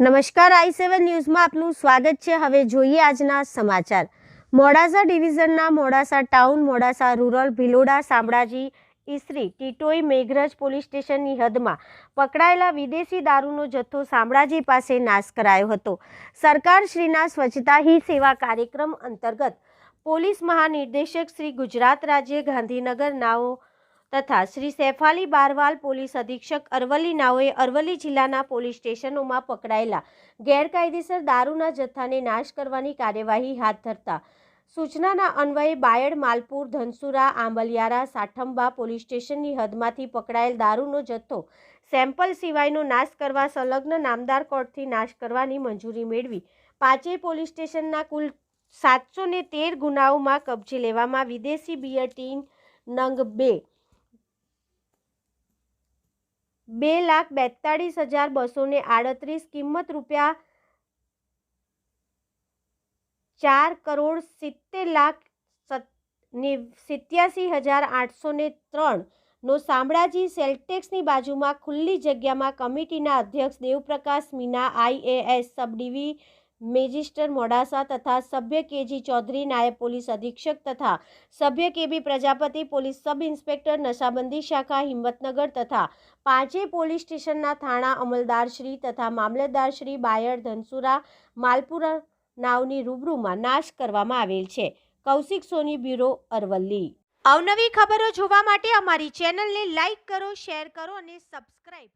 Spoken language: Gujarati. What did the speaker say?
નમસ્કાર આઈ સેવન ન્યૂઝમાં આપનું સ્વાગત છે. હવે જોઈએ આજના સમાચાર. Modasa ડિવિઝનના Modasa town, Modasa rural, Bhiloda Shamlaji Isri, Titoi Meghraj police સ્ટેશનની હદમાં પકડાયેલા વિદેશી દારૂનો જથ્થો શામળાજી પાસે નાશ કરાયો હતો. સરકારશ્રીના સ્વચ્છતા હી સેવા કાર્યક્રમ અંતર્ગત પોલીસ મહાનિર્દેશક શ્રી ગુજરાત રાજ્ય ગાંધીનગર, નાઓ તથા શ્રી સૈફાલી બારવાલ પોલીસ અધિક્ષક અરવલ્લી નાઓએ અરવલ્લી જિલ્લાના પોલીસ સ્ટેશનોમાં પકડાયેલા ગેરકાયદેસર દારૂના જથ્થાને નાશ કરવાની કાર્યવાહી હાથ ધરતા સૂચનાના અન્વયે બાયડ, માલપુર, ધનસુરા, આંબલિયારા, સાઠંબા પોલીસ સ્ટેશનની હદમાંથી પકડાયેલ દારૂનો જથ્થો સેમ્પલ સિવાયનો નાશ કરવા સંલગ્ન નામદાર કોર્ટથી નાશ કરવાની મંજૂરી મેળવી. પાંચેય પોલીસ સ્ટેશનના કુલ સાતસો તેર ગુનાઓમાં કબજે લેવામાં વિદેશી બિયર ટીન નંગ બે બે લાખ બેતાળીસ હજાર બસો ને આડત્રીસ કિંમત રૂપિયા ચાર કરોડ સિત્તેર લાખ સિત્યાસી હજાર આઠસો ને ત્રણ નો શામળાજી સેલટેક્સની બાજુમાં ખુલ્લી જગ્યામાં કમિટીના અધ્યક્ષ દેવપ્રકાશ મીના આઈએએસ સબ ડિવી મેજિસ્ટર મોડાસા તથા સભ્ય કેજી ચૌધરી, નાયબ પોલીસ અધિક્ષક તથા સભ્ય KB Prajapati, police sub inspector, નશાબંધી શાખા, હિંમતનગર તથા પાંચેય પોલીસ સ્ટેશનના થાણા અમલદારશ્રી તથા મામલતદારશ્રી બાયર ધનસુરા માલપુરા નાવની રૂબરૂમાં નાશ કરવામાં આવેલ છે. કૌશિક સોની, બ્યુરો અરવલ્લી. અવનવી ખબરો જોવા માટે અમારી ચેનલને લાઇક કરો, શેર કરો અને સબસ્ક્રાઈબ